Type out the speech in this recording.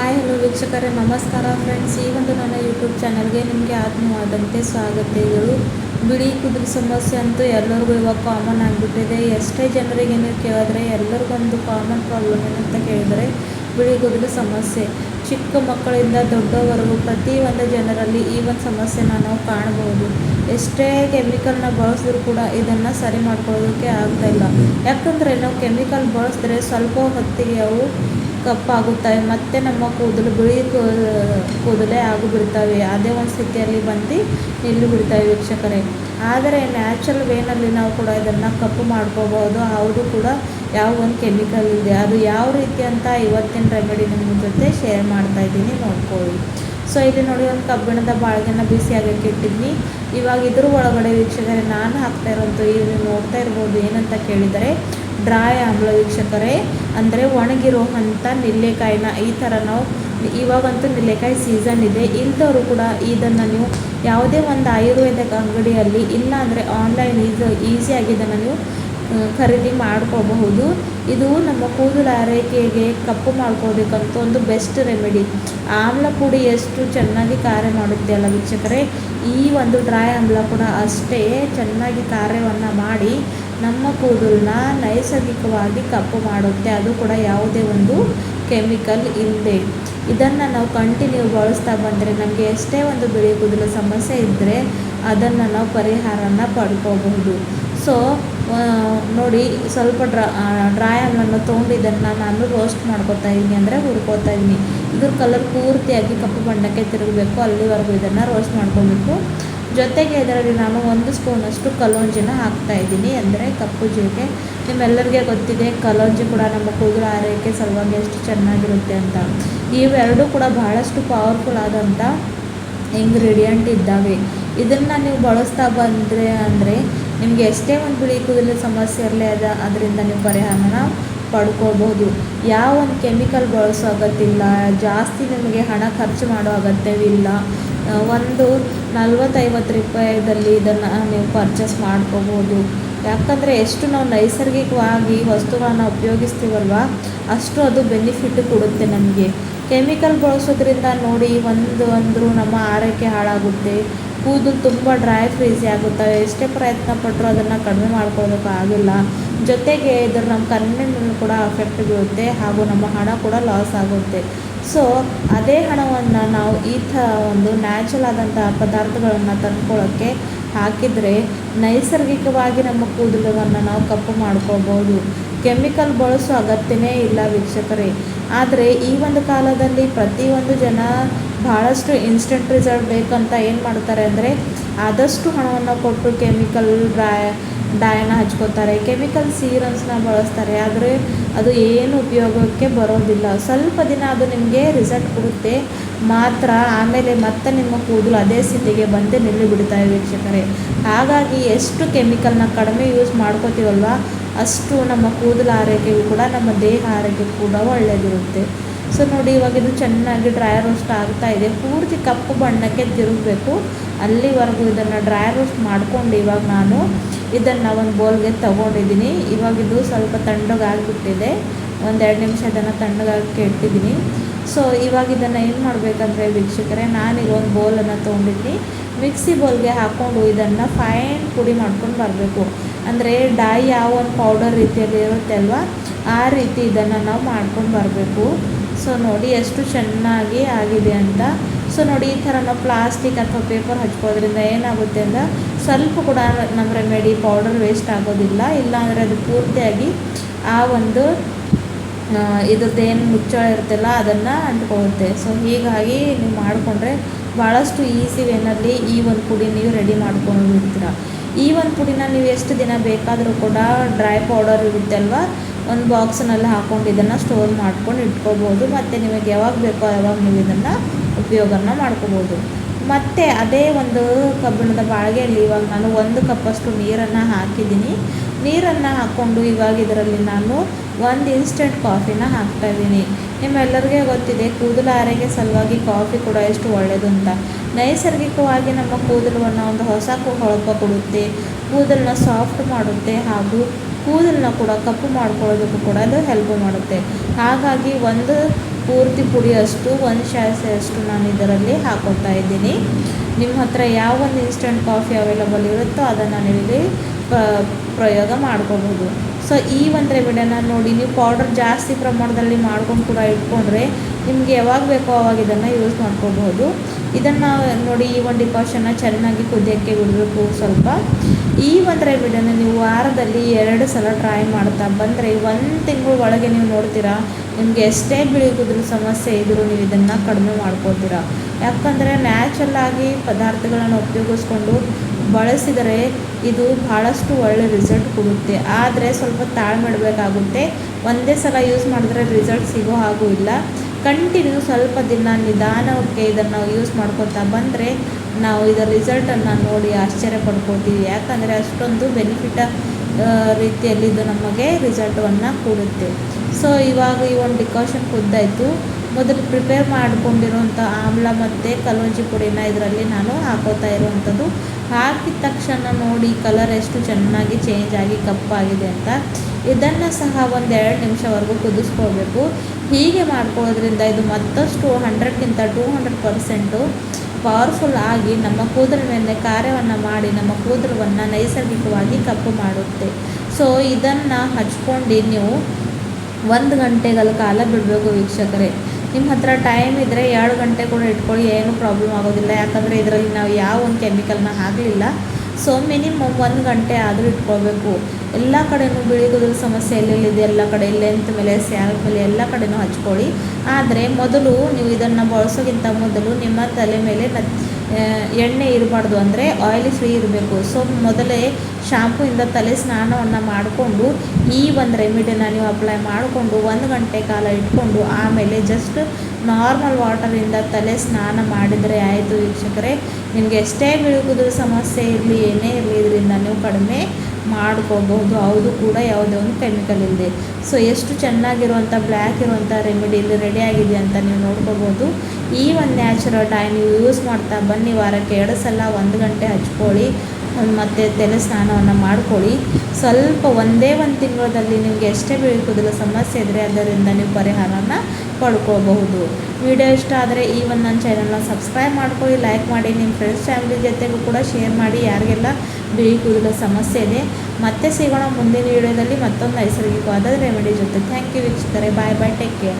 Hi, hello ವೀಕ್ಷಕರೇ, ನಮಸ್ಕಾರ friends ಈ ಒಂದು ನನ್ನ ಯೂಟ್ಯೂಬ್ ಚಾನಲ್ಗೆ ನಿಮಗೆ ಆತ್ಮವಾದಂತೆ ಸ್ವಾಗತಗಳು. ಬಿಳಿ ಕುದುರೆ ಸಮಸ್ಯೆ ಅಂತೂ ಎಲ್ಲರಿಗೂ ಇವಾಗ ಕಾಮನ್ ಆಗಿಬಿಟ್ಟಿದೆ. ಎಷ್ಟೇ ಜನರಿಗೆ ನೀವು ಕೇಳಿದ್ರೆ ಎಲ್ಲರಿಗೊಂದು ಕಾಮನ್ ಪ್ರಾಬ್ಲಮ್ ಏನಂತ ಕೇಳಿದರೆ ಬಿಳಿ ಕುದುರೆ ಸಮಸ್ಯೆ. ಚಿಕ್ಕ ಮಕ್ಕಳಿಂದ ದೊಡ್ಡವರೆಗೂ ಪ್ರತಿಯೊಂದು ಜನರಲ್ಲಿ ಈ ಒಂದು ಸಮಸ್ಯೆನ ನಾವು ಕಾಣಬಹುದು. ಎಷ್ಟೇ ಕೆಮಿಕಲ್ನ ಬಳಸಿದ್ರು ಕೂಡ ಇದನ್ನು ಸರಿ ಮಾಡ್ಕೊಳ್ಳೋದಕ್ಕೆ ಆಗ್ತಾಯಿಲ್ಲ ಯಾಕಂದರೆ ನಾವು ಕೆಮಿಕಲ್ ಬಳಸಿದ್ರೆ ಸ್ವಲ್ಪ ಹೊತ್ತಿಗೆ ಅವು ಕಪ್ಪಾಗುತ್ತವೆ ಮತ್ತು ನಮ್ಮ ಕೂದಲು ಬಿಳಿ ಕೂದಲೇ ಆಗಿಬಿಡ್ತವೆ. ಅದೇ ಒಂದು ಸ್ಥಿತಿಯಲ್ಲಿ ಬಂದು ನಿಲ್ಲು ಬಿಡ್ತವೆ ವೀಕ್ಷಕರೇ. ಆದರೆ ನ್ಯಾಚುರಲ್ ವೇನಲ್ಲಿ ನಾವು ಕೂಡ ಇದನ್ನು ಕಪ್ಪು ಮಾಡ್ಕೋಬೋದು ಅವರು ಕೂಡ ಯಾವ ಒಂದು ಕೆಮಿಕಲ್ ಇದೆ. ಅದು ಯಾವ ರೀತಿ ಅಂತ ಇವತ್ತಿನ ರೆಮಿಡಿ ನಿಮ್ಮ ಜೊತೆ ಶೇರ್ ಮಾಡ್ತಾ ಇದ್ದೀನಿ. ನೋಡ್ಕೊಳ್ಳಿ. ಸೊ ಇಲ್ಲಿ ನೋಡಿ ಒಂದು ಕಬ್ಬಿಣದ ಬಾಳ್ಗೆನ ಬಿಸಿ ಆಗಕ್ಕೆ ಇಟ್ಟಿದ್ದೀನಿ ಇವಾಗ ಇದ್ರ ಒಳಗಡೆ ವೀಕ್ಷಕರೇ, ನಾನು ಹಾಕ್ತಾ ಇರೋದು ಇಲ್ಲಿ ನೋಡ್ತಾ ಇರ್ಬೋದು ಏನಂತ ಕೇಳಿದರೆ ಡ್ರೈ ಆಮ್ಲ ವೀಕ್ಷಕರೇ, ಅಂದರೆ ಒಣಗಿರೋ ಅಂಥ ನೆಲ್ಲೆಕಾಯಿನ ಈ ಥರ ನಾವು ಇವಾಗಂತೂ ನೆಲ್ಲೆಕಾಯಿ ಸೀಸನ್ ಇದೆ. ಇಲ್ದವರು ಕೂಡ ಇದನ್ನು ನೀವು ಯಾವುದೇ ಒಂದು ಆಯುರ್ವೇದಿಕ್ ಅಂಗಡಿಯಲ್ಲಿ ಇಲ್ಲ ಅಂದರೆ ಆನ್ಲೈನ್ ಈಸ ಈಸಿಯಾಗಿ ಇದನ್ನು ನೀವು ಖರೀದಿ ಮಾಡ್ಕೋಬಹುದು. ಇದು ನಮ್ಮ ಕೂದಲು ಆರೈಕೆಗೆ ಕಪ್ಪು ಮಾಡ್ಕೋಬೇಕಂತ ಒಂದು ಬೆಸ್ಟ್ ರೆಮಿಡಿ ಆಮ್ಲ ಪುಡಿ ಎಷ್ಟು ಚೆನ್ನಾಗಿ ಕಾರ್ಯ ಮಾಡುತ್ತೆ ಅಲ್ಲ ವೀಕ್ಷಕರೇ? ಈ ಒಂದು ಡ್ರೈ ಆಮ್ಲ ಕೂಡ ಅಷ್ಟೇ ಚೆನ್ನಾಗಿ ಕಾರ್ಯವನ್ನು ಮಾಡಿ ನಮ್ಮ ಕೂದಲನ್ನ ನೈಸರ್ಗಿಕವಾಗಿ ಕಪ್ಪು ಮಾಡುತ್ತೆ. ಅದು ಕೂಡ ಯಾವುದೇ ಒಂದು ಕೆಮಿಕಲ್ ಇಲ್ಲದೆ. ಇದನ್ನು ನಾವು ಕಂಟಿನ್ಯೂ ಬಳಸ್ತಾ ಬಂದರೆ ನಮಗೆ ಎಷ್ಟೇ ಒಂದು ಬಿಳಿ ಕೂದಲು ಸಮಸ್ಯೆ ಇದ್ದರೆ ಅದನ್ನು ನಾವು ಪರಿಹಾರನ ಪಡ್ಕೋಬಹುದು. ಸೊ ನೋಡಿ ಸ್ವಲ್ಪ ಡ್ರಾ ಡ್ರೈ ಆಮನ್ನು ತೊಗೊಂಡು ನಾನು ರೋಸ್ಟ್ ಮಾಡ್ಕೋತಾ ಇದ್ದೀನಿ ಅಂದರೆ ಹುರ್ಕೋತಾ ಇದ್ದೀನಿ ಇದ್ರ ಕಲರ್ ಪೂರ್ತಿಯಾಗಿ ಕಪ್ಪು ಬಣ್ಣಕ್ಕೆ ತಿರುಗಬೇಕು. ಅಲ್ಲಿವರೆಗೂ ಇದನ್ನು ರೋಸ್ಟ್ ಮಾಡ್ಕೊಬೇಕು. ಜೊತೆಗೆ ಇದರಲ್ಲಿ ನಾನು ಒಂದು ಸ್ಪೂನಷ್ಟು ಕಲೋಂಜಿನ ಹಾಕ್ತಾ ಇದ್ದೀನಿ. ಅಂದರೆ ಕಪ್ಪು ಜೀರಿಗೆ. ನಿಮ್ಮೆಲ್ಲರಿಗೆ ಗೊತ್ತಿದೆ, ಕಲೋಂಜಿ ಕೂಡ ನಮ್ಮ ಕೂದಲು ಆರೈಕೆ ಸಲುವಾಗಿ ಎಷ್ಟು ಚೆನ್ನಾಗಿರುತ್ತೆ ಅಂತ. ಇವೆರಡೂ ಕೂಡ ಬಹಳಷ್ಟು ಪವರ್ಫುಲ್ ಆದಂಥ ಇಂಗ್ರೀಡಿಯೆಂಟ್ ಇದ್ದಾವೆ. ಇದನ್ನು ನೀವು ಬಳಸ್ತಾ ಬಂದರೆ ಅಂದರೆ ನಿಮಗೆ ಎಷ್ಟೇ ಒಂದು ಬಿಳಿ ಕೂದಲು ಸಮಸ್ಯೆ ಇರಲಿ ಅದ, ಅದರಿಂದ ನೀವು ಪರಿಹಾರನ ಪಡ್ಕೋಬೋದು ಯಾವ ಒಂದು ಕೆಮಿಕಲ್ ಬಳಸೋ ಅಗತ್ಯವಿಲ್ಲ, ಜಾಸ್ತಿ ನಿಮಗೆ ಹಣ ಖರ್ಚು ಮಾಡೋ ಅಗತ್ಯವಿಲ್ಲ. ಒಂದು ನಲ್ವತ್ತೈವತ್ತು ರೂಪಾಯಿದಲ್ಲಿ ಇದನ್ನು ನೀವು ಪರ್ಚೇಸ್ ಮಾಡ್ಕೋಬೋದು ಯಾಕಂದರೆ ಎಷ್ಟು ನಾವು ನೈಸರ್ಗಿಕವಾಗಿ ವಸ್ತುಗಳನ್ನು ಉಪಯೋಗಿಸ್ತೀವಲ್ವ, ಅಷ್ಟು ಅದು ಬೆನಿಫಿಟ್ ಕೊಡುತ್ತೆ ನಮಗೆ. ಕೆಮಿಕಲ್ ಬಳಸೋದ್ರಿಂದ ನೋಡಿ ಒಂದು ಅಂದರೂ ನಮ್ಮ ಆರೋಗ್ಯ ಹಾಳಾಗುತ್ತೆ. ಕೂದಲು ತುಂಬ ಡ್ರೈ ಫ್ರೀಸಿ ಆಗುತ್ತವೆ ಎಷ್ಟೇ ಪ್ರಯತ್ನ ಪಟ್ಟರು ಅದನ್ನು ಕಡಿಮೆ ಮಾಡ್ಕೊಳ್ಳೋದಕ್ಕಾಗಿಲ್ಲ ಜೊತೆಗೆ ಇದ್ರ ನಮ್ಮ ಕಣ್ಣಿನ ಕೂಡ ಅಫೆಕ್ಟ್ ಬೀಳುತ್ತೆ ಹಾಗೂ ನಮ್ಮ ಹಣ ಕೂಡ ಲಾಸ್ ಆಗುತ್ತೆ. ಸೊ ಅದೇ ಹಣವನ್ನು ನಾವು ಈ ಥರ ಒಂದು ನ್ಯಾಚುರಲ್ ಆದಂಥ ಪದಾರ್ಥಗಳನ್ನು ತಂದ್ಕೊಳ್ಳೋಕ್ಕೆ ಹಾಕಿದರೆ ನೈಸರ್ಗಿಕವಾಗಿ ನಮ್ಮ ಕೂದಲುಗಳನ್ನು ನಾವು ಕಪ್ಪು ಮಾಡ್ಕೋಬೋದು. ಕೆಮಿಕಲ್ ಬಳಸೋ ಅಗತ್ಯನೇ ಇಲ್ಲ ವೀಕ್ಷಕರೇ. ಆದರೆ ಈ ಒಂದು ಕಾಲದಲ್ಲಿ ಪ್ರತಿಯೊಂದು ಜನ ಭಾಳಷ್ಟು ಇನ್ಸ್ಟೆಂಟ್ ರಿಸಲ್ಟ್ ಬೇಕಂತ ಏನು ಮಾಡ್ತಾರೆ ಅಂದರೆ ಆದಷ್ಟು ಹಣವನ್ನು ಕೊಟ್ಟು ಕೆಮಿಕಲ್ ಡ್ರಾಯ ಡೈನ ಹಚ್ಕೋತಾರೆ. ಕೆಮಿಕಲ್ ಸೀರಮ್ಸ್ನ ಬಳಸ್ತಾರೆ. ಆದರೆ ಅದು ಏನು ಉಪಯೋಗಕ್ಕೆ ಬರೋದಿಲ್ಲ. ಸ್ವಲ್ಪ ದಿನ ಅದು ನಿಮಗೆ ರಿಸಲ್ಟ್ ಕೊಡುತ್ತೆ. ಮಾತ್ರ ಆಮೇಲೆ ಮತ್ತೆ ನಿಮ್ಮ ಕೂದಲು ಅದೇ ಸ್ಥಿತಿಗೆ ಬಂದು ನಿಲ್ಲಿ ಇದೆ ವೀಕ್ಷಕರೇ. ಹಾಗಾಗಿ ಎಷ್ಟು ಕೆಮಿಕಲ್ನ ಕಡಿಮೆ ಯೂಸ್ ಮಾಡ್ಕೋತೀವಲ್ವ, ಅಷ್ಟು ನಮ್ಮ ಕೂದಲು ಆರೈಕೆಗೂ ಕೂಡ ನಮ್ಮ ದೇಹ ಆರೋಗ್ಯ ಕೂಡ ಒಳ್ಳೆಯದಿರುತ್ತೆ ಸೊ ನೋಡಿ, ಇವಾಗ ಇದು ಚೆನ್ನಾಗಿ ಡ್ರೈ ರೋಸ್ಟ್ ಆಗ್ತಾ ಇದೆ. ಪೂರ್ತಿ ಕಪ್ಪು ಬಣ್ಣಕ್ಕೆ ತಿರುಗಬೇಕು. ಅಲ್ಲಿವರೆಗೂ ಇದನ್ನು ಡ್ರೈ ರೋಸ್ಟ್ ಮಾಡ್ಕೊಂಡು ಇವಾಗ ನಾನು ಇದನ್ನು ಒಂದು ಬೋಲ್ಗೆ ತೊಗೊಂಡಿದ್ದೀನಿ. ಇವಾಗ ಇದು ಸ್ವಲ್ಪ ತಣ್ಣಗಾಗಿಬಿಟ್ಟಿದೆ. ಒಂದೆರಡು ನಿಮಿಷ ಇದನ್ನು ತಣ್ಣಗಾಗಕ್ಕೆ ಇಟ್ಟಿದ್ದೀನಿ ಸೊ ಇವಾಗ ಇದನ್ನು ಏನು ಮಾಡಬೇಕಂದ್ರೆ ವೀಕ್ಷಕರೇ, ನಾನೀಗ ಒಂದು ಬೌಲನ್ನು ತೊಗೊಂಡಿದ್ದೀನಿ. ಮಿಕ್ಸಿ ಬೌಲ್ಗೆ ಹಾಕ್ಕೊಂಡು ಇದನ್ನು ಫೈನ್ ಪುಡಿ ಮಾಡ್ಕೊಂಡು ಬರಬೇಕು. ಅಂದರೆ ಡೈ ಯಾವ ಒಂದು ಪೌಡರ್ ರೀತಿಯಲ್ಲಿ ಇರುತ್ತೆ ಅಲ್ವಾ ಆ ರೀತಿ ಇದನ್ನು ನಾವು ಮಾಡ್ಕೊಂಡು ಬರಬೇಕು. ಸೊ ನೋಡಿ ಎಷ್ಟು ಚೆನ್ನಾಗಿ ಆಗಿದೆ ಅಂತ. ಸೊ ನೋಡಿ ಈ ಥರ ನಾವು ಪ್ಲಾಸ್ಟಿಕ್ ಅಥವಾ ಪೇಪರ್ ಹಚ್ಕೋದ್ರಿಂದ ಏನಾಗುತ್ತೆ ಅಂದರೆ ಸ್ವಲ್ಪ ಕೂಡ ನಮ್ಮ ರೆಮೆಡಿ ಪೌಡರ್ ವೇಸ್ಟ್ ಆಗೋದಿಲ್ಲ. ಇಲ್ಲ ಅಂದರೆ ಅದು ಪೂರ್ತಿಯಾಗಿ ಆ ಒಂದು ಇದ್ರದ್ದೇನು ಮುಚ್ಚಳ ಇರುತ್ತಲ್ಲ ಅದನ್ನು ಅಂಟ್ಕೊಳ್ಳುತ್ತೆ. ಸೊ ಹೀಗಾಗಿ ನೀವು ಮಾಡಿಕೊಂಡ್ರೆ ಭಾಳಷ್ಟು ಈಸಿ ವೇನಲ್ಲಿ ಈ ಒಂದು ಪುಡಿ ನೀವು ರೆಡಿ ಮಾಡ್ಕೊಂಡು ಈ ಒಂದು ಪುಡಿನ ನೀವು ಎಷ್ಟು ದಿನ ಬೇಕಾದರೂ ಕೂಡ ಡ್ರೈ ಪೌಡರ್ ಇರುತ್ತೆ ಅಲ್ವಾ ಒಂದು ಬಾಕ್ಸ್ನಲ್ಲಿ ಹಾಕ್ಕೊಂಡು ಇದನ್ನು ಸ್ಟೋರ್ ಮಾಡ್ಕೊಂಡು ಇಟ್ಕೋಬೋದು. ಮತ್ತು ನಿಮಗೆ ಯಾವಾಗ ಬೇಕೋ ಯಾವಾಗ ನೀವು ಇದನ್ನು ಉಪಯೋಗನ ಮಾಡ್ಕೋಬೋದು. ಮತ್ತು ಅದೇ ಒಂದು ಕಬ್ಬಿಣದ ಬಾಳಿಗೆಯಲ್ಲಿ ಇವಾಗ ನಾನು ಒಂದು ಕಪ್ಪಷ್ಟು ನೀರನ್ನು ಹಾಕಿದ್ದೀನಿ. ನೀರನ್ನು ಹಾಕ್ಕೊಂಡು ಇವಾಗ ಇದರಲ್ಲಿ ನಾನು ಒಂದು ಇನ್ಸ್ಟೆಂಟ್ ಕಾಫಿನ ಹಾಕ್ತಾಯಿದ್ದೀನಿ ನಿಮ್ಮೆಲ್ಲರಿಗೆ ಗೊತ್ತಿದೆ, ಕೂದಲು ಆರೈಕೆ ಸಲುವಾಗಿ ಕಾಫಿ ಕೂಡ ಎಷ್ಟು ಒಳ್ಳೆಯದು ಅಂತ. ನೈಸರ್ಗಿಕವಾಗಿ ನಮ್ಮ ಕೂದಲನ್ನು ಒಂದು ಹೊಸ ಹೊಳಪ ಕೊಡುತ್ತೆ. ಕೂದಲನ್ನ ಸಾಫ್ಟ್ ಮಾಡುತ್ತೆ ಹಾಗೂ ಕೂದಲನ್ನ ಕೂಡ ಕಪ್ಪು ಮಾಡ್ಕೊಳ್ಳೋದಕ್ಕೂ ಕೂಡ ಅದು ಹೆಲ್ಪ್ ಮಾಡುತ್ತೆ. ಹಾಗಾಗಿ ಒಂದು ಪೂರ್ತಿ ಪುಡಿಯಷ್ಟು, ಒಂದು ಶಾಸೆಯಷ್ಟು ನಾನು ಇದರಲ್ಲಿ ಹಾಕೋತಾ ಇದ್ದೀನಿ. ನಿಮ್ಮ ಹತ್ರ ಯಾವ ಒಂದು ಇನ್ಸ್ಟೆಂಟ್ ಕಾಫಿ ಅವೈಲಬಲ್ ಇರುತ್ತೋ ಅದನ್ನು ನಾನಿಲ್ಲಿ ಪ್ರಯೋಗ ಮಾಡ್ಕೋಬೋದು. ಸೊ ಈ ಒಂದು ರೆಮಿಡಿಯನ್ನು ನೋಡಿ ನೀವು ಪೌಡರ್ ಜಾಸ್ತಿ ಪ್ರಮಾಣದಲ್ಲಿ ಮಾಡ್ಕೊಂಡು ಕೂಡ ಇಟ್ಕೊಂಡ್ರೆ ನಿಮಗೆ ಯಾವಾಗ ಬೇಕೋ ಅವಾಗ ಇದನ್ನು ಯೂಸ್ ಮಾಡ್ಕೋಬಹುದು ಇದನ್ನು ನೋಡಿ ಈ ಒಂದು ಡಿಕಾಷನ್ನ ಚೆನ್ನಾಗಿ ಕುದಿಯೋಕ್ಕೆ ಬಿಡಬೇಕು ಸ್ವಲ್ಪ. ಈ ಒಂದು ರೆಮಿಡಿಯನ್ನು ನೀವು ವಾರದಲ್ಲಿ ಎರಡು ಸಲ ಟ್ರೈ ಮಾಡ್ತಾ ಬಂದರೆ ಒಂದು ತಿಂಗಳ ಒಳಗೆ ನೀವು ನೋಡ್ತೀರಾ, ನಿಮಗೆ ಎಷ್ಟೇ ಬಿಳಿ ಕೂದಲು ಸಮಸ್ಯೆ ಇದ್ದರೂ ನೀವು ಇದನ್ನು ಕಡಿಮೆ ಮಾಡ್ಕೋತೀರಾ ಯಾಕಂದರೆ ನ್ಯಾಚುರಲ್ ಆಗಿ ಪದಾರ್ಥಗಳನ್ನು ಉಪಯೋಗಿಸ್ಕೊಂಡು ಬಳಸಿದರೆ ಇದು ಭಾಳಷ್ಟು ಒಳ್ಳೆ ರಿಸಲ್ಟ್ ಕೊಡುತ್ತೆ. ಆದರೆ ಸ್ವಲ್ಪ ತಾಳ್ಮೆ ಇಡಬೇಕಾಗುತ್ತೆ ಒಂದೇ ಸಲ ಯೂಸ್ ಮಾಡಿದ್ರೆ ರಿಸಲ್ಟ್ ಸಿಗೋ ಹಾಗೂ ಇಲ್ಲ. ಕಂಟಿನ್ಯೂ ಸ್ವಲ್ಪ ದಿನ ನಿಧಾನಕ್ಕೆ ಇದನ್ನು ಯೂಸ್ ಮಾಡ್ಕೊತಾ ಬಂದರೆ ನಾವು ಇದರ ರಿಸಲ್ಟನ್ನು ನೋಡಿ ಆಶ್ಚರ್ಯ ಪಡ್ಕೋತೀವಿ ಯಾಕಂದರೆ ಅಷ್ಟೊಂದು ಬೆನಿಫಿಟ ರೀತಿಯಲ್ಲಿ ಇದು ನಮಗೆ ರಿಸಲ್ಟನ್ನು ಕೊಡುತ್ತೆ. ಸೊ ಇವಾಗ ಈ ಒಂದು ಡಿಕಾಷನ್ ಕುದ್ದಾಯಿತು. ಮೊದಲು ಪ್ರಿಪೇರ್ ಮಾಡಿಕೊಂಡಿರುವಂಥ ಆಮ್ಲ ಮತ್ತು ಕಲೋಂಜಿ ಪುಡಿನ ಇದರಲ್ಲಿ ನಾನು ಹಾಕೋತಾ ಇರುವಂಥದ್ದು ಹಾಕಿದ ತಕ್ಷಣ ನೋಡಿ ಕಲರ್ ಎಷ್ಟು ಚೆನ್ನಾಗಿ ಚೇಂಜ್ ಆಗಿ ಕಪ್ಪಾಗಿದೆ ಅಂತ. ಇದನ್ನು ಸಹ ಒಂದು ಎರಡು ನಿಮಿಷವರೆಗೂ ಕುದಿಸ್ಕೊಳ್ಬೇಕು. ಹೀಗೆ ಮಾಡ್ಕೊಳ್ಳೋದ್ರಿಂದ ಇದು ಮತ್ತಷ್ಟು ಹಂಡ್ರೆಡ್ಗಿಂತ ಟೂ ಹಂಡ್ರೆಡ್ ಪರ್ಸೆಂಟು ಪವರ್ಫುಲ್ ಆಗಿ ನಮ್ಮ ಕೂದಲ ಮೇಲೆ ಕಾರ್ಯವನ್ನು ಮಾಡಿ ನಮ್ಮ ಕೂದಲವನ್ನು ನೈಸರ್ಗಿಕವಾಗಿ ಕಪ್ಪು ಮಾಡುತ್ತೆ. ಸೊ ಇದನ್ನು ಹಚ್ಕೊಂಡು ನೀವು ಒಂದು ಗಂಟೆಗಳ ಕಾಲ ಬಿಡಬೇಕು ವೀಕ್ಷಕರೇ. ನಿಮ್ಮ ಹತ್ರ ಟೈಮ್ ಇದ್ದರೆ ಎರಡು ಗಂಟೆ ಕೂಡ ಇಟ್ಕೊಳ್ಳಿ, ಏನೂ ಪ್ರಾಬ್ಲಮ್ ಆಗೋದಿಲ್ಲ. ಯಾಕಂದರೆ ಇದರಲ್ಲಿ ನಾವು ಯಾವ ಒಂದು ಕೆಮಿಕಲ್ನ ಹಾಕಲಿಲ್ಲ. ಸೊ ಮಿನಿಮಮ್ ಒಂದು ಗಂಟೆ ಆದರೂ ಇಟ್ಕೋಬೇಕು. ಎಲ್ಲ ಕಡೆಯೂ ಬಿಳಿ ಕುದುರೆ ಸಮಸ್ಯೆ ಎಲ್ಲೆಲ್ಲಿದೆ ಎಲ್ಲ ಕಡೆ ಲೆಂತ್ ಮೇಲೆ ಸ್ಯಾಲ್ ಮೇಲೆ ಎಲ್ಲ ಕಡೆನೂ ಹಚ್ಕೊಳ್ಳಿ. ಆದರೆ ಮೊದಲು ನೀವು ಇದನ್ನು ಬಳಸೋಕ್ಕಿಂತ ಮೊದಲು ನಿಮ್ಮ ತಲೆ ಮೇಲೆ ಎಣ್ಣೆ ಇರಬಾರ್ದು ಅಂದರೆ ಆಯಿಲಿ ಫ್ರೀ ಇರಬೇಕು. ಸೊ ಮೊದಲೇ ಶಾಂಪೂಯಿಂದ ತಲೆ ಸ್ನಾನವನ್ನು ಮಾಡಿಕೊಂಡು ಈ ಒಂದು ರೆಮಿಡಿನ ನೀವು ಅಪ್ಲೈ ಮಾಡಿಕೊಂಡು ಒಂದು ಗಂಟೆ ಕಾಲ ಇಟ್ಕೊಂಡು ಆಮೇಲೆ ಜಸ್ಟ್ ನಾರ್ಮಲ್ ವಾಟರಿಂದ ತಲೆ ಸ್ನಾನ ಮಾಡಿದರೆ ಆಯಿತು ವೀಕ್ಷಕರೇ. ನಿಮಗೆ ಎಷ್ಟೇ ಬಿಳುಕುದ ಸಮಸ್ಯೆ ಇರಲಿ, ಏನೇ ಇರಲಿ, ಇದರಿಂದ ನೀವು ಕಡಿಮೆ ಮಾಡ್ಕೋಬಹುದು ಹೌದು ಕೂಡ ಯಾವುದೇ ಒಂದು ಕೆಮಿಕಲ್ ಇಲ್ಲದೆ ಸೊ ಎಷ್ಟು ಚೆನ್ನಾಗಿರುವಂಥ, ಬ್ಲ್ಯಾಕ್ ಇರುವಂಥ ರೆಮಿಡಿ ಇಲ್ಲಿ ರೆಡಿ ಆಗಿದೆ ಅಂತ ನೀವು ನೋಡ್ಕೋಬೋದು. ಈ ಒಂದು ನ್ಯಾಚುರಲ್ ಡೈ ನೀವು ಯೂಸ್ ಮಾಡ್ತಾ ಬನ್ನಿ. ವಾರಕ್ಕೆ ಎರಡು ಸಲ ಒಂದು ಗಂಟೆ ಹಚ್ಕೊಳ್ಳಿ. ಮತ್ತು ತಲೆ ಸ್ನಾನವನ್ನು ಮಾಡ್ಕೊಳ್ಳಿ. ಸ್ವಲ್ಪ ಒಂದೇ ಒಂದು ತಿಂಗಳಲ್ಲಿ ನಿಮಗೆ ಎಷ್ಟೇ ಬೀಳ್ಕೋದಿಲ್ಲ ಸಮಸ್ಯೆ ಇದ್ದರೆ ಅದರಿಂದ ನೀವು ಪರಿಹಾರನ ಪಡ್ಕೋಬಹುದು. ವಿಡಿಯೋ ಇಷ್ಟ ಆದರೆ ಈ ಒಂದು ನನ್ನ ಚಾನಲ್ನ ಸಬ್ಸ್ಕ್ರೈಬ್ ಮಾಡ್ಕೊಳ್ಳಿ ಲೈಕ್ ಮಾಡಿ ನಿಮ್ಮ ಫ್ರೆಂಡ್ಸ್ ಫ್ಯಾಮಿಲಿ ಜೊತೆಗೂ ಕೂಡ ಶೇರ್ ಮಾಡಿ, ಯಾರಿಗೆಲ್ಲ ಬಿಳಿ ಕೂದಲ ಸಮಸ್ಯೆ ಇದೆ. ಮತ್ತೆ ಸಿಗೋಣ ಮುಂದಿನ ವಿಡಿಯೋದಲ್ಲಿ ಮತ್ತೊಂದು ನೈಸರ್ಗಿಕವಾದ ರೆಮಿಡಿ ಜೊತೆ. ಥ್ಯಾಂಕ್ ಯು ವೀಕ್ಷಕರೇ. ಬಾಯ್ ಬಾಯ್ ಟೇಕ್ ಕೇರ್